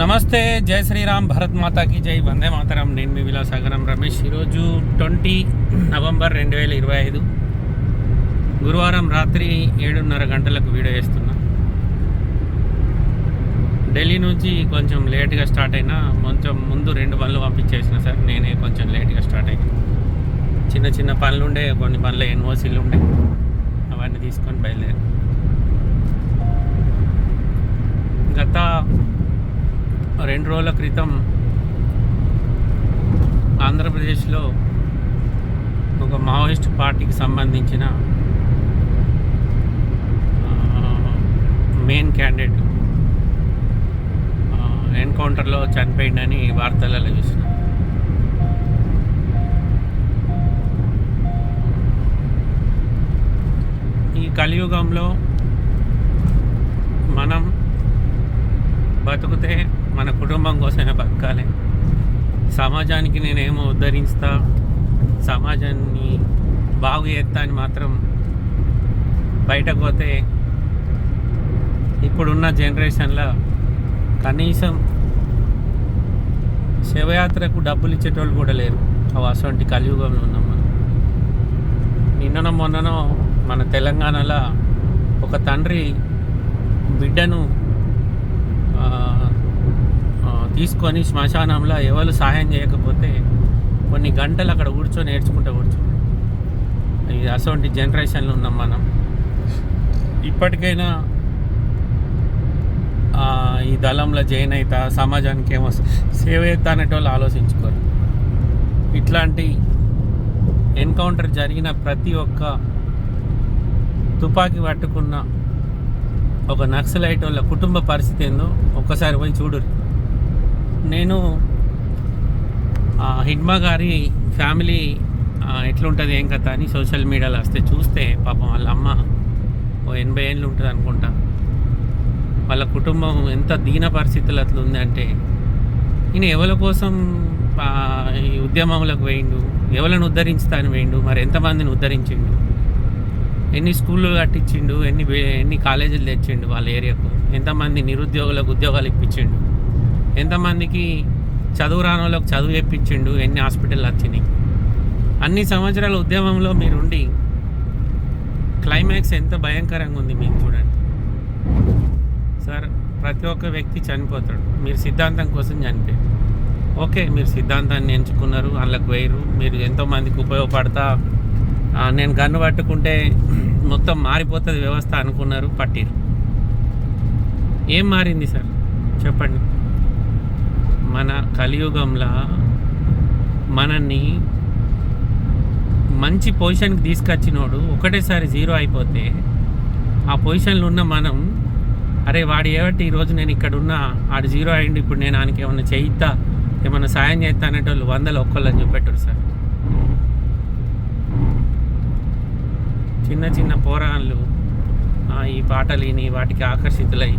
నమస్తే జై శ్రీరామ్ భరత్ మాతాకి జై వందే మాతరం. నేను మీ విలాసాగరం రమేష్. ఈరోజు ట్వంటీ నవంబర్ రెండు వేల ఇరవై ఐదు. గురువారం రాత్రి ఏడున్నర గంటలకు వీడియో వేస్తున్నా ఢిల్లీ నుంచి కొంచెం లేట్గా స్టార్ట్ అయినా కొంచెం ముందు రెండు పనులు పంపించేసిన సార్. నేనే కొంచెం లేట్గా స్టార్ట్ అయ్యాను చిన్న చిన్న పనులు ఉండే కొన్ని పనులు ఎన్ఓసీలు ఉండే. అవన్నీ తీసుకొని బయలుదేరి గత రెండు రోజుల క్రితం ఆంధ్రప్రదేశ్లో ఒక మావోయిస్ట్ పార్టీకి సంబంధించిన మెయిన్ క్యాండిడేట్ ఎన్కౌంటర్లో చనిపోయిందని వార్తలలో చూసిన. ఈ కలియుగంలో మనం బతుకుతే మన కుటుంబం కోసమే బతకాలి. సమాజానికి నేనేమో ఉద్ధరిస్తా సమాజాన్ని బాగు చేస్తా అని మాత్రం బయటకు పోతే ఇప్పుడున్న జనరేషన్లో కనీసం శివయాత్రకు డబ్బులు ఇచ్చేటోళ్ళు కూడా లేరు. అవి అటువంటి కలియుగంలో ఉన్నాం మనం. నిన్ననో మొన్ననో మన తెలంగాణలో ఒక తండ్రి బిడ్డను ఆ, తీసుకొని శ్మశానంలో ఎవరు సహాయం చేయకపోతే కొన్ని గంటలు అక్కడ కూర్చొని నేర్చుకుంటూ కూర్చో ఇది అటువంటి జనరేషన్లో ఉన్నాం మనం. ఇప్పటికైనా ఈ దళంలో జాయిన్ అవుతా సమాజానికి ఏమో సేవ అవుతా అనేటోళ్ళు ఆలోచించుకోరు. ఇట్లాంటి ఎన్కౌంటర్ జరిగిన ప్రతి ఒక్క తుపాకీ పట్టుకున్న ఒక నక్సలైట్ వాళ్ళ కుటుంబ పరిస్థితి ఏందో ఒక్కసారి పోయి చూడరు నేను ఆ, హిడ్మా గారి ఫ్యామిలీ ఎట్లుంటుంది ఏం కథ అని సోషల్ మీడియాలో వస్తే చూస్తే పాపం వాళ్ళ అమ్మ ఓ ఎనభై ఏళ్ళు ఉంటుంది అనుకుంటా. వాళ్ళ కుటుంబం ఎంత దీన పరిస్థితులు అట్లా ఉందంటే ఈయన ఎవరి కోసం ఈ ఉద్యమంలోకి వేయిండు ఎవరిని ఉద్ధరించుతాను వేయిండు మరి ఎంతమందిని ఉద్ధరించిండు ఎన్ని స్కూళ్ళు కట్టించిండు ఎన్ని ఎన్ని కాలేజీలు తెచ్చిండు వాళ్ళ ఏరియాకు ఎంతమంది నిరుద్యోగులకు ఉద్యోగాలు ఇప్పించిండు ఎంతమందికి చదువు రాని వాళ్ళకి చదువు చెప్పించిండు ఎన్ని హాస్పిటల్ వచ్చినాయి. అన్ని సంవత్సరాల ఉద్యమంలో మీరుండి క్లైమాక్స్ ఎంత భయంకరంగా ఉంది మీకు చూడండి. సార్ ప్రతి ఒక్క వ్యక్తి చనిపోతాడు. మీరు సిద్ధాంతం కోసం చనిపోయారు. ఓకే మీరు సిద్ధాంతాన్ని ఎంచుకున్నారు అందులోకి వేయరు మీరు ఎంతోమందికి ఉపయోగపడతా నేను గన్ను పట్టుకుంటే మొత్తం మారిపోతుంది వ్యవస్థ అనుకున్నారు పట్టిరు. ఏం మారింది సార్? చెప్పండి. మన కలియుగంలో మనల్ని మంచి పొజిషన్కి తీసుకొచ్చినోడు ఒకటేసారి జీరో అయిపోతే ఆ పొజిషన్లో ఉన్న మనం అరే వాడు ఏమిటి ఈరోజు నేను ఇక్కడ ఉన్నా ఆడు జీరో అయ్యిండు ఇప్పుడు నేను ఆయనకి ఏమైనా చేయిస్తా ఏమైనా సాయం చేస్తా అనేటోళ్ళు వందలు ఒక్కళ్ళని చూపెట్టారు సార్. చిన్న చిన్న పోరాళ్ళు ఈ పాటలు విని వాటికి ఆకర్షితులై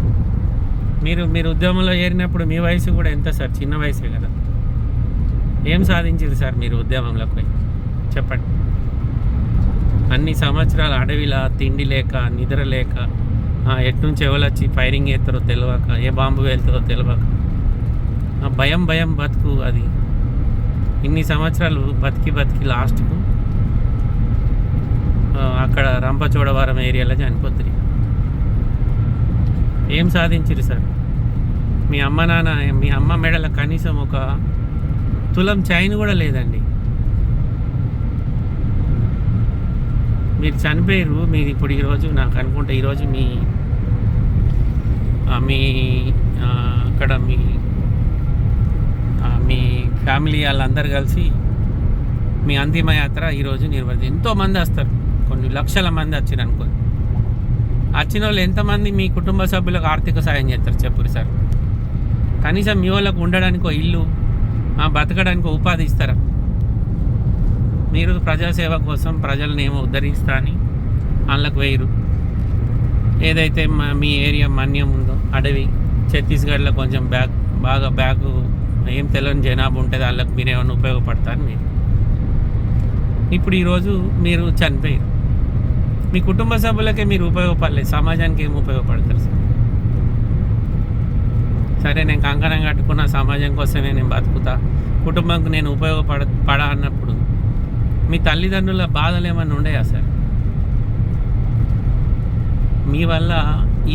మీరు మీరు ఉద్యమంలో ఏరినప్పుడు మీ వయసు కూడా ఎంత సార్? చిన్న వయసే కదా. ఏం సాధించింది సార్ మీరు ఉద్యమంలోకి పోయి? చెప్పండి. అన్ని సంవత్సరాలు అడవిలా తిండి లేక నిద్ర లేక ఎట్నుంచి ఎవరొచ్చి ఫైరింగ్ వేస్తారో తెలియక ఏ బాంబు వెళ్తారో తెలియక భయం భయం బతుకు అది. ఇన్ని సంవత్సరాలు బతికి బతికి లాస్ట్కు అక్కడ రంపచోడవరం ఏరియాలో చనిపోతుంది ఏం సాధించిరు సార్? మీ అమ్మ నాన్న మీ అమ్మ మెడల కనీసం ఒక తులం చైన్ కూడా లేదండి. మీరు చనిపోయారు మీరు ఇప్పుడు ఈరోజు నాకు అనుకుంటే ఈరోజు మీ మీ అక్కడ మీ మీ ఫ్యామిలీ వాళ్ళందరూ కలిసి మీ అంతిమ యాత్ర ఈరోజు నిర్వహించి ఎంతోమంది వస్తారు. కొన్ని లక్షల మంది వచ్చారు అనుకోండి. వచ్చిన వాళ్ళు ఎంతమంది మీ కుటుంబ సభ్యులకు ఆర్థిక సాయం చేస్తారు చెప్పురు సార్? కనీసం మీ వాళ్ళకు ఉండడానికి ఇల్లు బతకడానికి ఉపాధి ఇస్తారా? మీరు ప్రజాసేవ కోసం ప్రజలను ఏమో ఉద్ధరిస్తా అని అందులోకి వేయరు. ఏదైతే మా- మీ ఏరియా మన్యం ఉందో అడవి ఛత్తీస్గఢ్లో కొంచెం బ్యాక్ బాగా బ్యాక్ ఏం తెలియని జనాభా ఉంటుంది వాళ్ళకి మీరు ఏమైనా ఉపయోగపడతారు మీరు. ఇప్పుడు ఈరోజు మీరు చనిపోయారు. మీ కుటుంబ సభ్యులకే మీరు ఉపయోగపడలేదు. సమాజానికి ఏం ఉపయోగపడతారు సార్? సరే నేను కంకణం కట్టుకున్న సమాజం కోసమే నేను బతుకుతా. కుటుంబంకు నేను ఉపయోగపడ పడా అన్నప్పుడు మీ తల్లిదండ్రుల బాధలు ఏమన్నా ఉండయా సార్? మీ వల్ల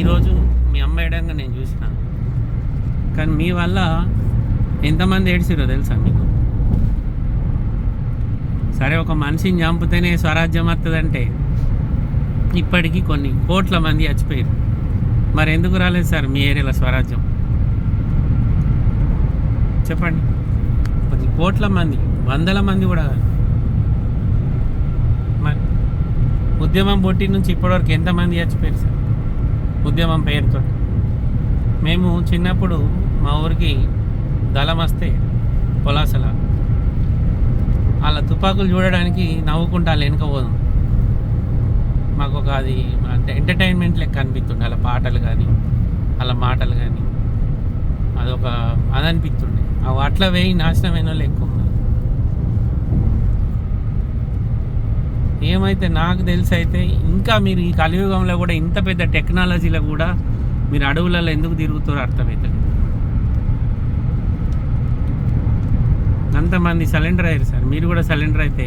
ఈరోజు మీ అమ్మ ఏడంగా నేను చూసిన. కానీ మీ వల్ల ఎంతమంది ఏడ్చిరో తెలుసా మీకు? సరే ఒక మనిషిని చంపితేనే స్వరాజ్యం వస్తుందంటే ఇప్పటికీ కొన్ని కోట్ల మంది చచ్చిపోయారు. మరి ఎందుకు రాలేదు సార్ మీ ఏరియాలో స్వరాజ్యం? చెప్పండి. కొన్ని కోట్ల మంది వందల మంది కూడా మరి ఉద్యమం పొట్టి నుంచి ఇప్పటివరకు ఎంతమంది చచ్చిపోయారు సార్? ఉద్యమం పేరుతో. మేము చిన్నప్పుడు మా ఊరికి దళం వస్తే పొలాసల. వాళ్ళ తుపాకులు చూడడానికి నవ్వుకుంటా వాళ్ళు మాకు ఒక అది అంటే ఎంటర్టైన్మెంట్ లెక్క అనిపిస్తుండే. అలా పాటలు కానీ అలా మాటలు కానీ అదొక అది అనిపిస్తుండే అవి అట్లా వేయి నాశనమైన వాళ్ళు ఎక్కువ ఉన్నారు. ఏమైతే నాకు తెలిసి అయితే ఇంకా మీరు ఈ కలియుగంలో కూడా ఇంత పెద్ద టెక్నాలజీలో కూడా మీరు అడవులలో ఎందుకు తిరుగుతారో అర్థమవుతుంది అంతమంది సరెండర్ అయ్యారు సార్. మీరు కూడా సరెండర్ అయితే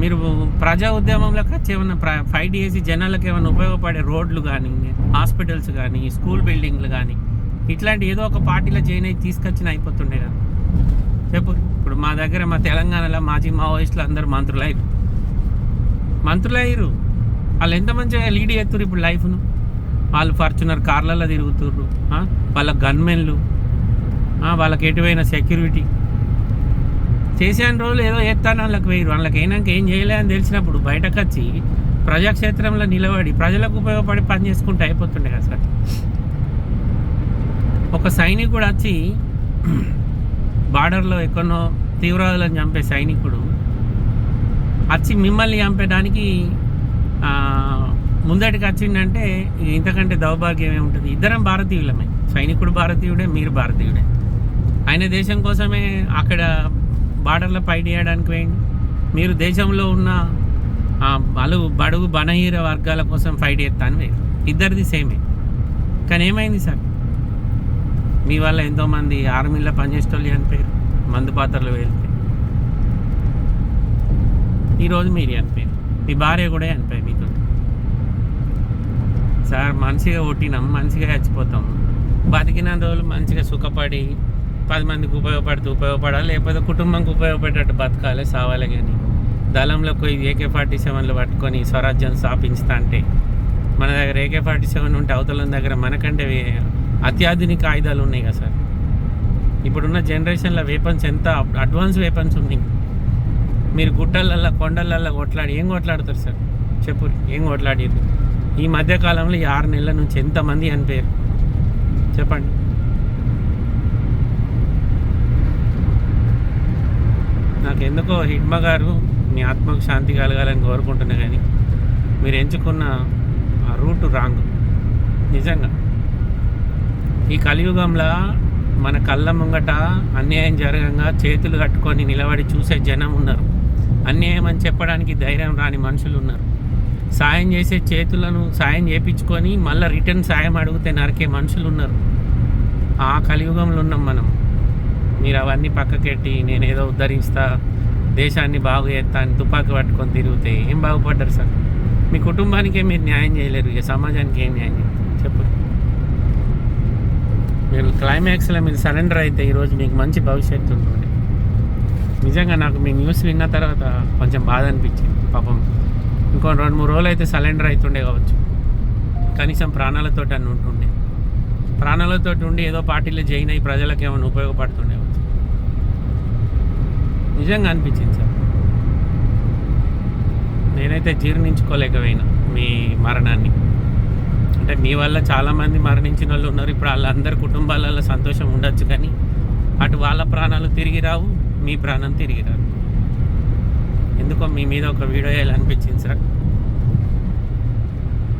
మీరు ప్రజా ఉద్యమంలో వచ్చి ఏమన్నా ఫైట్ చేసి జనాలకు ఏమైనా ఉపయోగపడే రోడ్లు కానీ హాస్పిటల్స్ కానీ స్కూల్ బిల్డింగ్లు కానీ ఇట్లాంటి ఏదో ఒక పార్టీలో జాయిన్ అయ్యి తీసుకొచ్చిన అయిపోతుండే కదా. చెప్పు ఇప్పుడు మా దగ్గర మా తెలంగాణలో మాజీ మావోయిస్టులు అందరూ మంత్రులు అయ్యారు. మంత్రులు అయ్యారు. వాళ్ళు ఎంత మంచిగా లీడ్ చేస్తారు ఇప్పుడు లైఫ్ను? వాళ్ళు ఫార్చునర్ కార్లలో తిరుగుతుర్రు వాళ్ళ గన్మెన్లు వాళ్ళకి ఎటువైన సెక్యూరిటీ చేసిన రోజులు ఏదో ఎత్తాను వాళ్ళకి వేయరు వాళ్ళకి అయినాక ఏం చేయలే అని తెలిసినప్పుడు బయటకు వచ్చి ప్రజాక్షేత్రంలో నిలబడి ప్రజలకు ఉపయోగపడి పని చేసుకుంటే అయిపోతుండే కదా సార్. ఒక సైనికుడు వచ్చి బార్డర్లో ఎక్కడో తీవ్రవాదులను చంపే సైనికుడు వచ్చి మిమ్మల్ని చంపేయడానికి ముందటికి వచ్చిందంటే ఇంతకంటే దౌర్భాగ్యం ఏముంటుంది? ఇద్దరం భారతీయులమే. సైనికుడు భారతీయుడే మీరు భారతీయుడే. ఆయన దేశం కోసమే అక్కడ బార్డర్లో ఫైట్ చేయడానికి వేయండి. మీరు దేశంలో ఉన్న బలు బడుగు బనహీర వర్గాల కోసం ఫైట్ చేస్తాను వేరు ఇద్దరిది సేమే. కానీ ఏమైంది సార్? మీ వల్ల ఎంతోమంది ఆర్మీలో పనిచేసేటోళ్ళు చనిపోయారు మందు పాత్రలు వెళ్తే. ఈరోజు మీరు అనిపోయారు మీ భార్య కూడా చనిపోయి మీతో. సార్ మంచిగా కొట్టినాం మంచిగా చచ్చిపోతాం. బతికిన రోజులు మంచిగా సుఖపడి పది మందికి ఉపయోగపడుతూ ఉపయోగపడాలి లేకపోతే కుటుంబంకి ఉపయోగపడేటట్టు బతకాలి సావాలి కానీ. దళంలో పోయి ఏకే ఫార్టీ సెవెన్లు పట్టుకొని స్వరాజ్యం స్థాపించుతా అంటే మన దగ్గర ఏకే ఫార్టీ సెవెన్ ఉంటే అవతల దగ్గర మనకంటే అత్యాధునిక ఆయుధాలు ఉన్నాయి కదా సార్. ఇప్పుడున్న జనరేషన్లో వెపన్స్ ఎంత అడ్వాన్స్ వెపన్స్ ఉన్నాయి. మీరు గుట్టలల్లో కొండలల్లో కొట్లాడి ఏం కొట్లాడతారు సార్? చెప్పు ఏం కొట్లాడారు ఈ మధ్యకాలంలో ఈ ఆరు నెలల నుంచి ఎంతమంది చనిపోయారు చెప్పండి నాకు ఎందుకో హిడ్మ గారు మీ ఆత్మకు శాంతి కలగాలని కోరుకుంటున్నా కానీ మీరు ఎంచుకున్న ఆ రూట్ రాంగ్. నిజంగా. ఈ కలియుగంలో మన కళ్ళ ముంగట అన్యాయం జరగంగా చేతులు కట్టుకొని నిలబడి చూసే జనం ఉన్నారు. అన్యాయం అని చెప్పడానికి ధైర్యం రాని మనుషులు ఉన్నారు. సాయం చేసే చేతులను సాయం చేపించుకొని మళ్ళీ రిటర్న్ సాయం అడిగితే నరికే మనుషులు ఉన్నారు. ఆ కలియుగంలో ఉన్నాం మనం. మీరు అవన్నీ పక్కకెట్టి నేను ఏదో ఉద్ధరిస్తా దేశాన్ని బాగు చేస్తా అని తుపాకీ పట్టుకొని తిరిగితే ఏం బాగుపడ్డారు సార్? మీ కుటుంబానికే మీరు న్యాయం చేయలేరు ఇక సమాజానికి ఏం న్యాయం చేస్తారు చెప్పు. మీరు క్లైమాక్స్లో మీరు సరెండర్ అయితే ఈరోజు మీకు మంచి భవిష్యత్తు ఉంటుంది. నిజంగా నాకు మీ న్యూస్ విన్న తర్వాత కొంచెం బాధ అనిపించింది పాపం. ఇంకో రెండు మూడు రోజులు అయితే సరెండర్ అవుతుండే కావచ్చు. కనీసం ప్రాణాలతో అని ఉంటుండే. ప్రాణాలతో ఉండి ఏదో పార్టీలో జాయిన్ అయ్యి ప్రజలకు ఏమైనా ఉపయోగపడుతుండే నిజంగా అనిపించింది సార్. నేనైతే జీర్ణించుకోలేకపోయినా మీ మరణాన్ని. అంటే మీ వల్ల చాలామంది మరణించిన వాళ్ళు ఉన్నారు. ఇప్పుడు వాళ్ళందరి కుటుంబాలలో సంతోషం ఉండొచ్చు కానీ అటు వాళ్ళ ప్రాణాలు తిరిగి రావు మీ ప్రాణం తిరిగి రావు ఎందుకో మీ మీద ఒక వీడియో వేయాలనిపించింది సార్?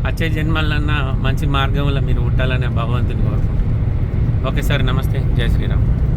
వచ్చే జన్మలన్నా మంచి మార్గంలో మీరు ఉండాలనే భగవంతుని కోరుకుంటున్నాను. ఓకే సార్ నమస్తే. జై శ్రీరామ్.